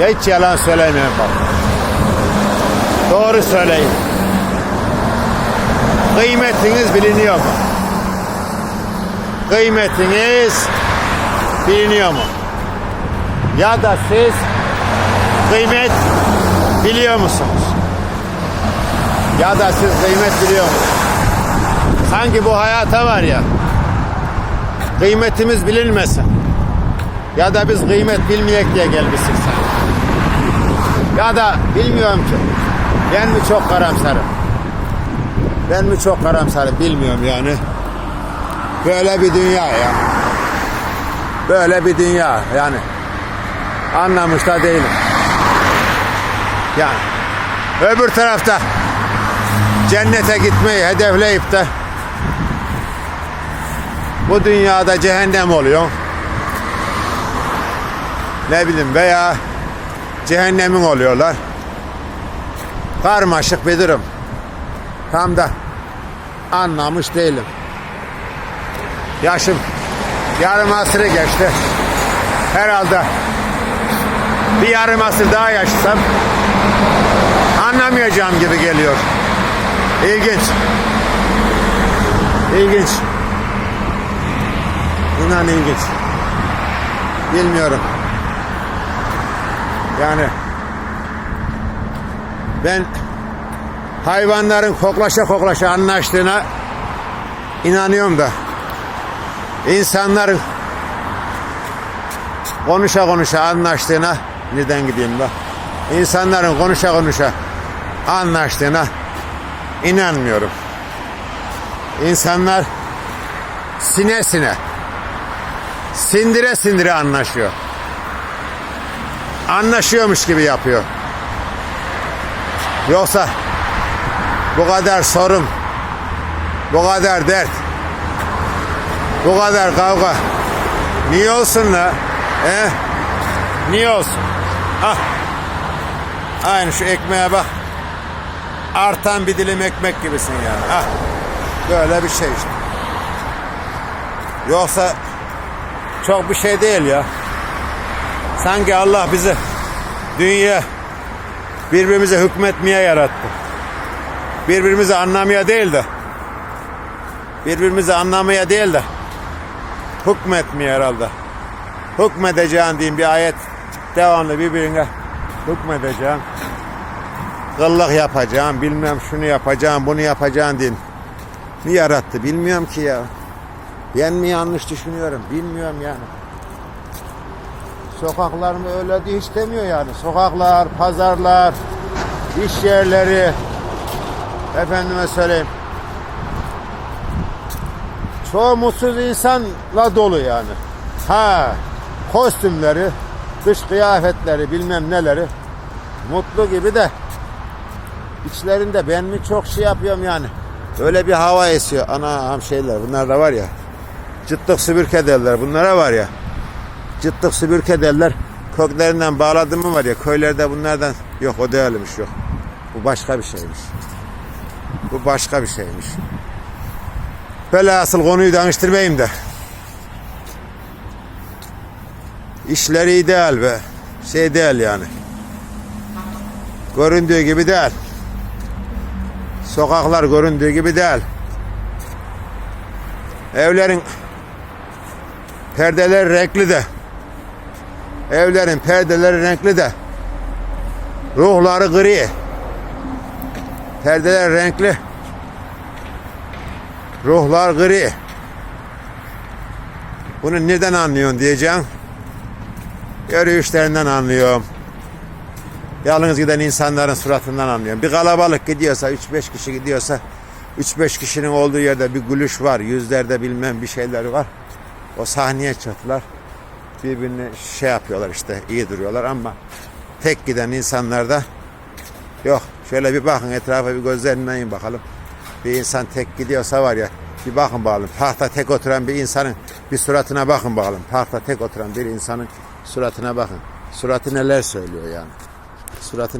Ya hiç yalan söylemeyin bak. Doğru söyleyin. Kıymetiniz biliniyor mu? Kıymetiniz biliniyor mu? Ya da siz kıymet biliyor musunuz? Ya da siz kıymet biliyor musunuz? Sanki bu hayata var ya kıymetimiz bilinmesin. Ya da biz kıymet bilmeyek diye gelmişsin sen. Ya da bilmiyorum ki. Ben mi çok karamsarım? Ben mi çok karamsarım bilmiyorum yani. Böyle bir dünya ya. Böyle bir dünya yani. Anlamış da değilim. Yani. Öbür tarafta cennete gitmeyi hedefleyip de bu dünyada cehennem oluyor. Ne bileyim veya cehennemin oluyorlar. Karmaşık bir durum. Tam da anlamış değilim. Yaşım yarım asırı geçti. Herhalde bir yarım asır daha yaşasam anlamayacağım gibi geliyor. İlginç. İlginç. İnan ilginç. Bilmiyorum. Yani ben hayvanların koklaşa koklaşa anlaştığına inanıyorum da insanların konuşa konuşa anlaştığına neden gideyim da insanların konuşa konuşa anlaştığına inanmıyorum. İnsanlar sine sine sindire sindire anlaşıyor. Anlaşıyormuş gibi yapıyor. Yoksa bu kadar sorun, bu kadar dert, bu kadar kavga niye olsun la? He? Niye olsun? Ah. Aynı şu ekmeğe bak. Artan bir dilim ekmek gibisin yani. Ah. Böyle bir şey işte. Yoksa çok bir şey değil ya. Sanki Allah bizi dünya birbirimize hükmetmeye yarattı. Birbirimizi anlamaya değil de birbirimizi anlamaya değil de hükmetmeye herhalde. Hükmedeceğin diyeyim bir ayet devamlı birbirine hükmedeceğim. Kıllık yapacağım, bilmem şunu yapacağım, bunu yapacağım diyeyim. Mi yarattı bilmiyorum ki ya. Ben mi yanlış düşünüyorum bilmiyorum yani. Sokaklar öyle diye hiç demiyor yani. Sokaklar, pazarlar, iş yerleri, efendime söyleyeyim. Çoğu mutsuz insanla dolu yani. Ha, kostümleri, dış kıyafetleri, bilmem neleri mutlu gibi de içlerinde ben mi çok şey yapıyorum yani. Öyle bir hava esiyor. Ana şeyler bunlar da var ya. Cıttık sübürke derler. Bunlara var ya. Cıttık sübürke derler. Köklerinden bağladım mı var ya köylerde bunlardan yok o değilmiş yok. Bu başka bir şeymiş. Bu başka bir şeymiş. Böyle asıl konuyu danıştırmayayım da. İşleri ideal ve şey değil yani. Göründüğü gibi değil. Sokaklar göründüğü gibi değil. Evlerin perdeler renkli de. Evlerin perdeleri renkli de. Ruhları gri. Perdeler renkli. Ruhlar gri. Bunu neden anlıyorsun diyeceğim. Yürüyüşlerinden anlıyorum. Yalnız giden insanların suratından anlıyorum. Bir kalabalık gidiyorsa, 3-5 kişi gidiyorsa, 3-5 kişinin olduğu yerde bir gülüş var. Yüzlerde bilmem bir şeyler var. O sahneye çıktılar. Birbirini şey yapıyorlar işte, iyi duruyorlar ama tek giden insanlarda yok. Şöyle bir bakın etrafa bir gözlerinden in bakalım. Bir insan tek gidiyorsa var ya bir bakın bakalım. Parkta tek oturan bir insanın bir suratına bakın bakalım. Parkta tek oturan bir insanın suratına bakın. Suratı neler söylüyor yani. Suratı